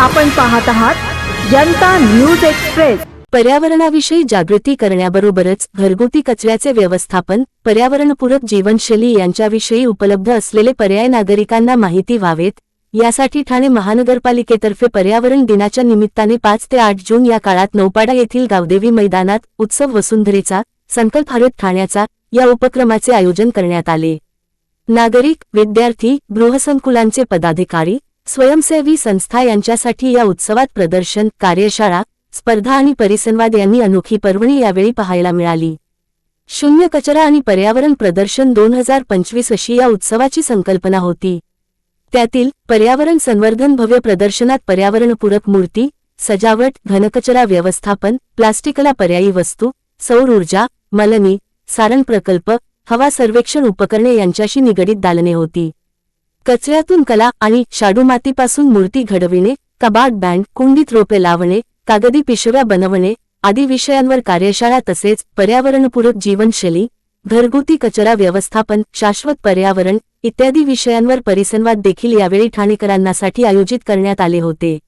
आपण पाहत आहात जनता न्यूज एक्सप्रेस. पर्यावरणाविषयी जागृती करण्याबरोबरच घरगुती कचऱ्याचे व्यवस्थापन पर्यावरणपूरक जीवनशैली यांच्याविषयी उपलब्ध असलेले पर्याय नागरिकांना माहिती व्हावेत. यासाठी ठाणे महानगरपालिकेतर्फे पर्यावरण दिनाच्या निमित्ताने पाच ते आठ जून या काळात नौपाडा येथील गावदेवी मैदानात उत्सव वसुंधरेचा संकल्प हरित ठाण्याचा या उपक्रमाचे आयोजन करण्यात आले. नागरिक विद्यार्थी गृहसंकुलांचे पदाधिकारी स्वयंसेवी संस्था यांच्यासाठी या उत्सवात प्रदर्शन कार्यशाळा स्पर्धा आणि परिसंवाद यांनी अनोखी पर्वणी यावेळी पाहायला मिळाली. शून्य कचरा आणि पर्यावरण प्रदर्शन दोन हजार पंचवीस अशी या उत्सवाची संकल्पना होती. त्यातील पर्यावरण संवर्धन भव्य प्रदर्शनात पर्यावरणपूरक मूर्ती सजावट घनकचरा व्यवस्थापन प्लास्टिकला पर्यायी वस्तू सौर ऊर्जा मलनी सारण प्रकल्प हवा सर्वेक्षण उपकरणे यांच्याशी निगडीत दालने होती. कचऱ्यातून कला आणि शाडूमातीपासून मूर्ती घडविणे कबाड बँड कुंडीत रोपे लावणे कागदी पिशव्या बनवणे आदी विषयांवर कार्यशाळा तसेच पर्यावरणपूरक जीवनशैली घरगुती कचरा व्यवस्थापन शाश्वत पर्यावरण इत्यादी विषयांवर परिसंवाद देखील यावेळी ठाणेकरांनासाठी आयोजित करण्यात आले होते.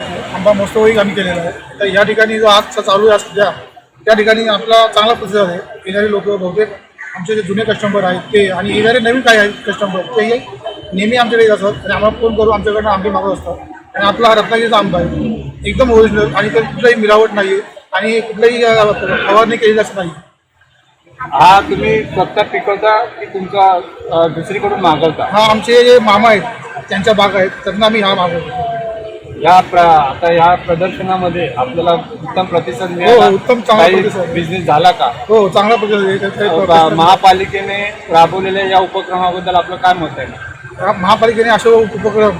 आंबा महोत्सवही आम्ही केलेला आहे. तर या ठिकाणी जो आज चालू आहे सध्या त्या ठिकाणी आपला चांगला प्रतिसाद आहे. येणारे लोक बहुतेक आमचे जे जुने कस्टमर आहेत ते आणि येणारे नवीन काही आहेत कस्टमर तेही नेहमी आमच्याकडे असतात. आणि आम्हाला फोन करून आमच्याकडनं आंबे मागवत असतात. आणि आपला हा रत्नागिरीचा आंबा आहे. एकदम ओरिजिनल आणि त्यात कुठलाही मिलावट नाही आहे आणि कुठलाही फवारणी केलेली असं नाही हा तुम्ही स्वतः पिकवता की तुमचा दुसरीकडून मागवता? हा आमचे जे मामा आहेत त्यांच्या बाग आहेत त्यांना आम्ही हा मागवतो. या प्र आता या प्रदर्शनामध्ये आपल्याला उत्तम प्रतिसाद हो, मिळाला. उत्तम चांगला प्रतिसाद. बिझनेस झाला का? हो चांगला काही. महापालिकेने राबवलेल्या या उपक्रमाबद्दल आपलं काय मत आहे? महापालिकेने असे उपक्रम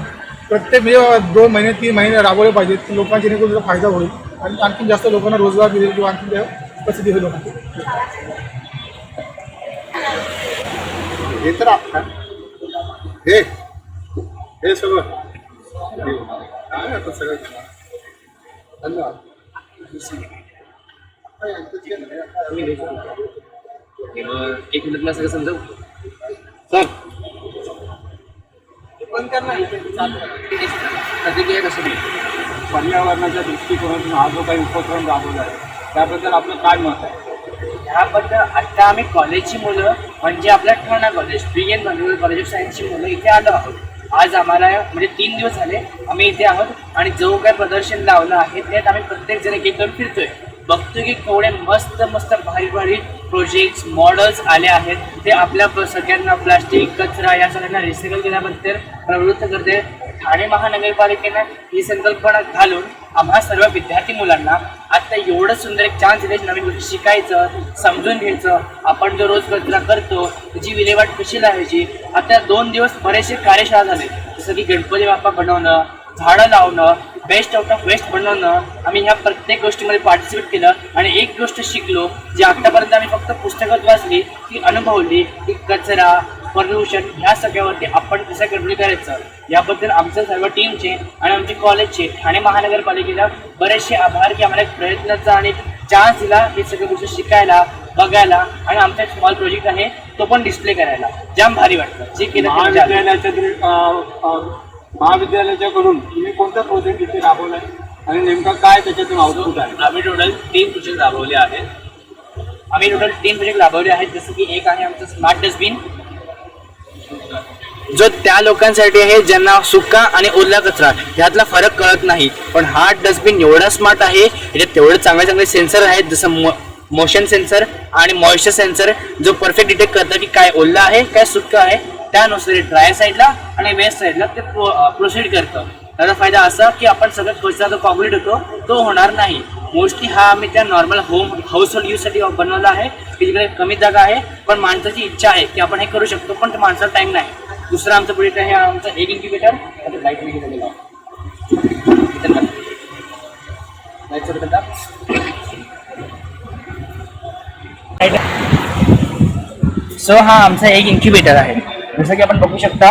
प्रत्येक म्हणजे दोन महिने तीन महिने राबवले पाहिजेत. की लोकांची जेणेकरून त्याचा फायदा होईल. आणि आणखी जास्त लोकांना रोजगार मिळेल किंवा आणखी त्या प्रसिद्धी होईल लोकांची. हे तर आपला. हे. हे सगळं. काय आता सगळं धन्यवाद. एक मिनिट मला सगळं समजावू सर. प्रतिक्रिया कसं नाही. पर्यावरणाच्या दृष्टिकोनातून हा जो काही उपक्रम राबवला आहे त्याबद्दल आपलं काय मत आहे? ह्याबद्दल आता आम्ही कॉलेजची मुलं म्हणजे आपल्या Thane college B N college of सायन्सची मुलं इथे आलो आहोत. आज आम्हाला म्हणजे तीन दिवस झाले आम्ही इथे आहोत आणि जो काय प्रदर्शन लावलं आहे त्यात आम्ही प्रत्येक जण एक करून फिरतोय. बघतोय की केवढे मस्त मस्त भारी भारी प्रोजेक्ट्स मॉडेल्स आले आहेत. ते आपल्या प- सगळ्यांना प्लास्टिक कचरा या सगळ्यांना रिसायकल केल्याबद्दल प्रवृत्त करते ठाणे महानगरपालिकेनं ही संकल्पना घालून आम्हा सर्व विद्यार्थी मुलांना आता एवढं सुंदर एक चान्स दिले नवीन गोष्टी शिकायचं समजून घ्यायचं आपण जो रोज कचरा करतो त्याची विल्हेवाट कशी लावायची आता दोन दिवस बरेचसे कार्यशाळा झाले. जसं की गणपती बाप्पा बनवणं झाडं लावणं बेस्ट आउट ऑफ वेस्ट बनवणं आम्ही ह्या प्रत्येक गोष्टीमध्ये पार्टिसिपेट केलं आणि एक गोष्ट शिकलो जी आत्तापर्यंत आम्ही फक्त पुस्तकात वाचली ती अनुभवली की कचरा प्रदूषण ह्या सगळ्यावरती आपण कसं कंट्रोल करायचं याबद्दल आमच्या सर्व टीमचे आणि आमचे कॉलेजचे ठाणे महानगरपालिकेला बरेचसे आभार की आम्हाला एक प्रयत्नाचा आणि चान्स दिला हे सगळ्या गोष्टी शिकायला बघायला आणि आमचा एक स्मॉल प्रोजेक्ट आहे तो पण डिस्प्ले करायला. जाम भारी वाटतं जे केलं आली. महाविद्यालयाच्या महाविद्यालयाच्याकडून तुम्ही कोणता प्रोजेक्ट इथे राबवलाय? आणि नेमका काय त्याच्यातून आउटपुट आहे? आम्ही टोटल तीन प्रोजेक्ट राबवले आहेत. आम्ही टोटल तीन प्रोजेक्ट राबवले आहेत. जसं की एक आहे आमचं स्मार्ट डस्टबिन जो त्या लोकांसाठी आहे ज्यांना सुका आणि ओला कचरा ह्यातला फरक कळत नाही. पण हा डस्टबिन एवढा स्मार्ट आहे याच्यात तेवढे चांगले चांगले सेन्सर आहेत जसं मोशन सेन्सर आणि मॉइश्चर सेन्सर जो परफेक्ट डिटेक्ट करतं की काय ओला आहे काय सुका आहे त्यानुसार ड्राय साईडला आणि वेस्ट साईडला ते प्रो प्रोसीड करतं. त्याचा फायदा असा की आपण सगळं कचरा जो कॉम्प्लीट होतो तो होणार नाही. मोस्टली हा आम्ही त्या नॉर्मल होम हाऊस होल्ड यूजसाठी बनवला आहे की जिकडे कमी जागा आहे पण माणसाची इच्छा आहे की आपण हे करू शकतो पण माणसाला टाईम नाही. दुसरा आमचा प्रोजेक्ट आहे आमचा एक इन्क्युबेटर लाइट गेलेला सो हा आमचा एक इन्क्युबेटर आहे. जसं की आपण बघू शकता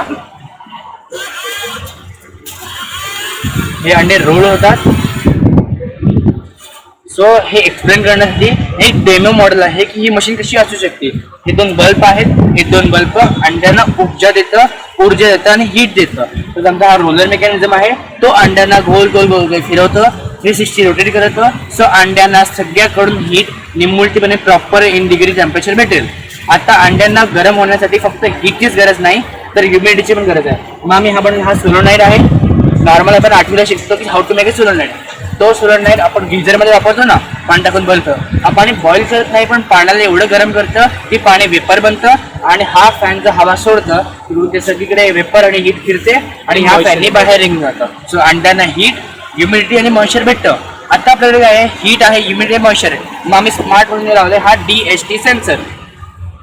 हे अंडे रोल होतात. सो हे एक्सप्लेन करण्यासाठी एक डेमो मॉडेल आहे की ही मशीन कशी असू शकते? हे दोन बल्ब आहेत हे दोन बल्ब अंड्यांना ऊर्जा देतं ऊर्जा देतं आणि हीट देतं. तर समजा हा रोलर मेकॅनिझम आहे तो अंड्यांना गोल गोल गोल गोल फिरवतं थ्री सिक्स्टी रोटेट करतं सो अंड्यांना सगळ्याकडून हीट निमुळतीपणे प्रॉपर इन डिग्री टेम्परेचर भेटेल. आता अंड्यांना गरम होण्यासाठी फक्त हीटचीच गरज नाही तर ह्युमिडिटीची पण गरज आहे. मग आम्ही हा बनवला हा सोलोनाईट आहे. नॉर्मल आपण आठवीला शिकतो की हाऊ टू मेक ए सोलोनाईट तो सोलोनाईट आपण गिझरमध्ये वापरतो ना पाणी टाकून बलतं. हा पाणी बॉईल करत नाही पण पाण्याला एवढं गरम करतं की पाणी वेपर बनतं आणि हा फॅनचं हवा सोडतं तिकडून ते सगळीकडे वेपर आणि हीट फिरते आणि ह्या फॅननी बाहेर रिंग जातं. सो अंड्यांना हीट ह्युमिडिटी आणि मॉइश्चर भेटतं. आता आपल्याकडे काय आहे? हीट आहे ह्युमिडिटी मॉइश्चर मग आम्ही स्मार्ट म्हणून लावले हा डी एच टी सेन्सर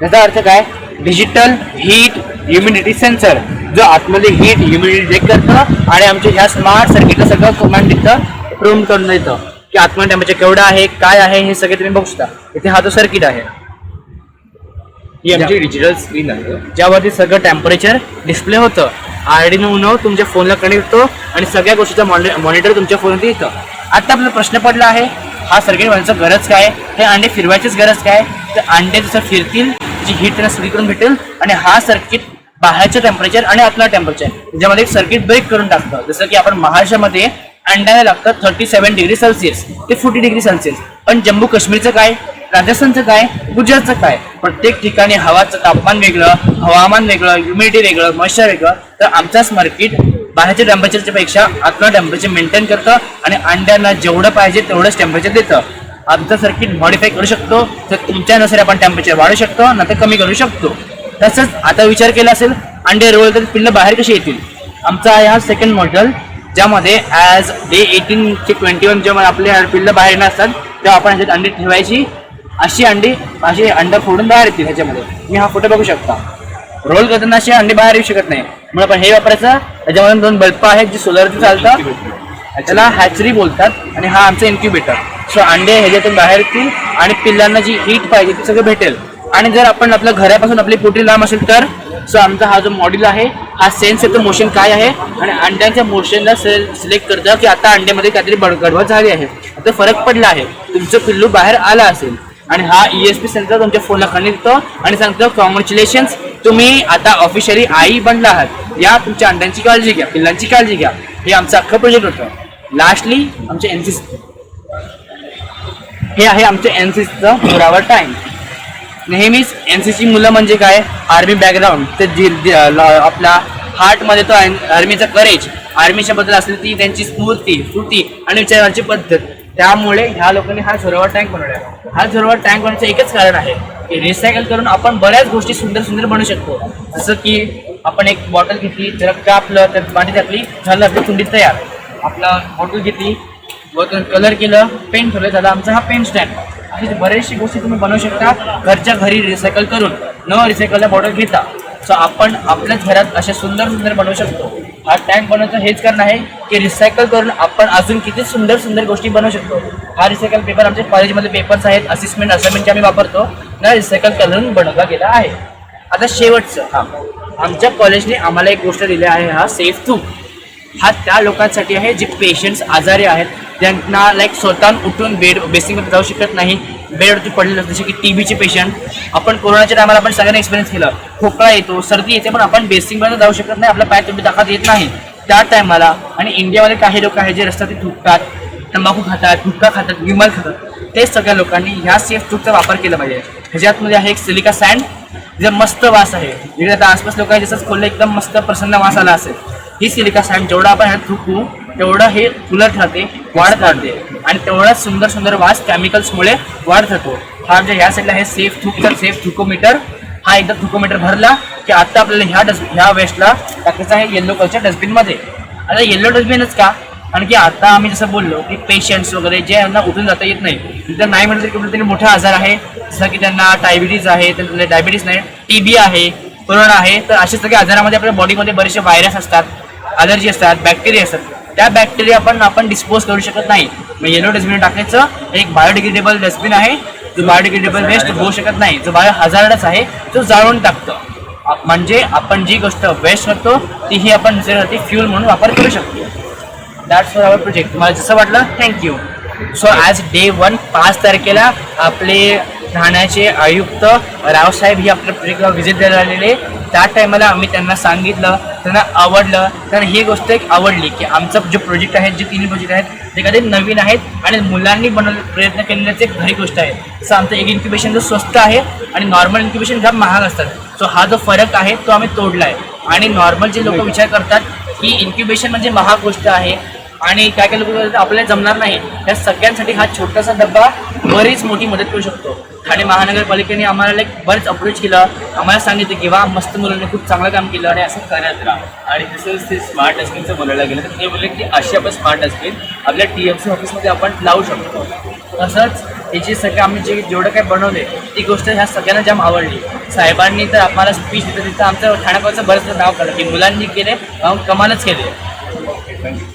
याचा अर्थ काय? डिजिटल हीट ह्युमिडिटी सेन्सर जो आतमध्ये हीट ह्युमिडिटी चेक करतं आणि आमच्या ह्या स्मार्ट सर्किटला सगळं कमांड देतं. प्रूम करून देतं की आतमध्ये टेम्परेचर केवढं आहे काय आहे हे सगळे तुम्ही बघू शकता. इथे हा तो सर्किट आहे. ही आमची डिजिटल स्क्रीन आहे. ज्यावरती सगळं टेम्परेचर डिस्प्ले होतं. आयडीनो उनो तुमच्या फोनला कनेक्ट होतो आणि सगळ्या गोष्टीचा मॉनिटर तुमच्या फोनवरती येतं. आता आपला प्रश्न पडला आहे हा सर्किट बनवायचं गरज काय? हे अंडे फिरवायचीच गरज काय? तर अंडे जसं फिरतील त्याची हीट त्यांना सगळीकडून भेटेल आणि हा सर्किट बाहेरचं टेम्परेचर आणि आतला टेम्परेचर एक सर्किट ब्रेक करून टाकतं. जसं की आपण महाराष्ट्रामध्ये अंड्याला लागतं थर्टी सेवन डिग्री सेल्सिअस ते फोर्टी डिग्री सेल्सिअस पण जम्मू काश्मीरचं काय? राजस्थानचं काय? गुजरातचं काय? प्रत्येक ठिकाणी हवाचं तापमान वेगळं हवामान वेगळं ह्युमिडिटी वेगळं मॉइश्चर वेगळं. तर आमचाच मार्केट बाहेरच्या टेम्परेचरच्या पेक्षा आतलं टेम्परेचर मेंटेन करतं आणि अंड्यांना जेवढं पाहिजे तेवढंच टेम्परेचर देतं. आमचं सर्किट मॉडिफाय करू शकतो. तर तुमच्यानुसार आपण टेम्परेचर वाढू शकतो ना तर कमी करू शकतो. तसंच आता विचार केला असेल अंडे रोल तर पिल्लं बाहेर कशी येतील? आमचा आहे हा सेकंड मॉडेल ज्यामध्ये ॲज डे एटीन ते ट्वेंटी वन जेव्हा आपले पिल्लं बाहेर येणार असतात तेव्हा आपण ह्याच्यात अंडी ठेवायची. अशी अंडी अशी अंड फोडून बाहेर येतील ह्याच्यामध्ये. मी हा फोटो बघू शकता. रोल करताना अशी अंडी बाहेर येऊ शकत नाही. म्हणून आपण हे वापरायचं. त्याच्यामध्ये दोन बल्ब आहेत जे सोलरचे चालतात त्याला हॅचरी बोलतात आणि हा आमचा इन्क्युबेटर सो अंडे ह्याच्यातून बाहेर येतील आणि पिल्लांना जी हीट पाहिजे ती सगळं भेटेल. आणि जर आपण आपल्या घरापासून आपली पोटी लांब असेल तर सो आमचा हा जो मॉड्यूल आहे हा सेन्स येतो मोशन काय आहे? आणि अंड्यांच्या मोशनला से सिलेक्ट करतं की आता अंड्यामध्ये काहीतरी बड- गडबड झाली आहे. आता फरक पडला आहे. तुमचं पिल्लू बाहेर आला असेल. आणि हा ई एस पी सेंटर तुमच्या फोनला कनेक्ट येतो आणि सांगतो कॉंग्रॅच्युलेशन्स तुम्ही आता ऑफिशियली आई बनला आहात. या तुमच्या अंड्यांची काळजी घ्या पिल्लांची काळजी घ्या. हे आमचं अख्खं प्रोजेक्ट होतं. लास्टली आमच्या एन सी हे आहे आमच्या एन सी सीचं पुरावर टाईम नेहमीच एन सी सी मुलं म्हणजे काय? आर्मी बॅकग्राऊंड ते जी जी- आपला हार्टमध्ये तो आर्मीचा करेज आर्मीच्या बद्दल असलेली ती त्यांची स्फूर्ती स्फूर्ती आणि विचारांची पद्धत. त्यामुळे ह्या लोकांनी हा सरोवर टँक बनवला हा सरोवर टँक बनवण्याचं एकच कारण आहे की रिसायकल करून आपण बऱ्याच गोष्टी सुंदर सुंदर बनवू शकतो. जसं की आपण एक बॉटल घेतली जरा कापलं त्यात पाणी टाकली झालं आपली कुंडी तयार. आपला बॉटल घेतली व कलर केलं पेंट ठेवलं झालं आमचा हा पेंट स्टँड अशी बऱ्याचशा गोष्टी तुम्ही बनवू शकता. घरच्या घरी रिसायकल करून न रिसायकलच्या बॉटल घेता. सो आपण आपल्याच घरात अशा सुंदर सुंदर बनवू शकतो. हा टँक बनवायचं हेच कारण आहे की रिसायकल करून आपण अजून किती सुंदर सुंदर गोष्टी बनवू शकतो. हा रिसायकल पेपर आमच्या कॉलेजमध्ये पेपर्स आहेत असिस्मेंट असाइनमेंटचे आम्ही वापरतो. ना रिसायकल करून बनवला गेला आहे. आता शेवटचं. हां. आमच्या कॉलेजने आम्हाला एक गोष्ट दिली आहे हा सेफ टू हा त्या लोकांसाठी आहे जे पेशंट्स आजारी आहेत. त्यांना लाईक स्वतः उठून बेड बेसिंगमध्ये जाऊ शकत नाही. बेडवरती पडलेलं जसे की टी बीचे पेशंट आपण कोरोनाच्या टायमाला आपण सगळ्यांना एक्सपिरियन्स केलं. खोकळा येतो सर्दी येते पण आपण बेसिंगमध्ये जाऊ शकत नाही. आपला पाय तुम्ही दाखवत येत नाही. त्या टायमाला आणि इंडियामध्ये काही लोक आहेत जे रस्त्यात थुकतात तंबाखू खातात गुटखा खातात विमल खातात. ते सगळ्या लोकांनी ह्या सेफ टूकचा वापर केला पाहिजे. ह्याच्यातमध्ये आहे एक सिलिका सँड जे मस्त वास आहे. इकडे आता आसपास लोक जसंच खोललं एकदम मस्त प्रसन्न वास आला असेल. ही सिलिका सँड जेवढं आपण ह्यात थुकू तेवढं हे उलट राहते वाढत राहते. आणि तेवढाच सुंदर सुंदर वास केमिकल्समुळे वाढत राहतो हा जे ह्या साईडला हे सेफ थुकतर सेफ थुकोमीटर हा एकदा थुकोमीटर भरला की आता आपल्याला ह्या डस्ट ह्या वेस्टला टाकायचं आहे येल्लो कलरच्या डस्टबिनमध्ये आता येल्लो डस्टबिनच का? कारण की आता आम्ही जसं बोललो की पेशंट्स वगैरे जे यांना उठून जाता येत नाही तर नाही म्हटलं तरी कुठला तरी मोठा आजार आहे. जसं की त्यांना डायबिटीज आहे त्यांना डायबिटीज म्हणजे नाही टी बी आहे कोरोना आहे तर असे सगळ्या आजारामध्ये आपल्या बॉडीमध्ये बरेचसे व्हायरस असतात. अलर्जी असतात बॅक्टेरिया असतात. त्या बॅक्टेरिया पण आपण डिस्पोज करू शकत नाही. मग येलो डस्टबिन टाकायचं. एक बायोडिग्रेडेबल डस्टबिन आहे. जो बायोडिग्रेडेबल वेस्ट होऊ शकत नाही. जो बायो हजारच आहे तो जाळून टाकतो. म्हणजे आपण जी गोष्ट वेस्ट करतो तीही आपण दुसऱ्यासाठी फ्यूल म्हणून वापर करू शकतो. दॅट्स फॉर आवर प्रोजेक्ट तुम्हाला जसं वाटलं thank you so as day one पाच तारखेला आपले ठाण्याचे आयुक्त रावसाहेब ही आपल्या प्रोजेक्टला व्हिजिट द्यायला आलेले. त्या टायमाला आम्ही त्यांना सांगितलं त्यांना आवडलं कारण ही गोष्ट एक आवडली की आमचा जो प्रोजेक्ट आहे जे तिन्ही प्रोजेक्ट आहेत ते कधी नवीन आहेत आणि मुलांनी बनवले प्रयत्न केलेल्याच एक खरी गोष्ट आहे. तसं आमचं एक इन्क्युबेशन जो स्वस्त आहे आणि नॉर्मल इन्क्युबेशन खूप महाग असतात सो हा जो फरक आहे तो आम्ही तोडला आहे आणि नॉर्मल जे लोक विचार करतात की इन्क्युबेशन म्हणजे महाग गोष्ट आहे आणि काय काय लोक आपल्याला जमणार नाही. या सगळ्यांसाठी हा छोटासा डब्बा बरीच मोठी मदत करू शकतो. ठाणे महानगरपालिकेने आम्हाला लाईक बरंच अप्रोच केलं. आम्हाला सांगितलं की वा मस्त मुलांनी खूप चांगलं काम केलं आणि असं करत राहा. आणि तसंच ते स्मार्ट डस्टबिनचं बोलायला गेलं तर ते बोलले की अशी आपण स्मार्ट डस्टबिन आपल्या टी एम सी ऑफिसमध्ये आपण लावू शकतो. तसंच हे जे सगळे आम्ही जे जेवढं काही बनवले ती गोष्ट ह्या सगळ्यांना जाम आवडली. साहेबांनी तर आम्हाला स्पीच दिलं तिथं आमचं ठाण्याकडचं बरंच नाव काढलं की मुलांनी केले कमालच केले. थँक्यू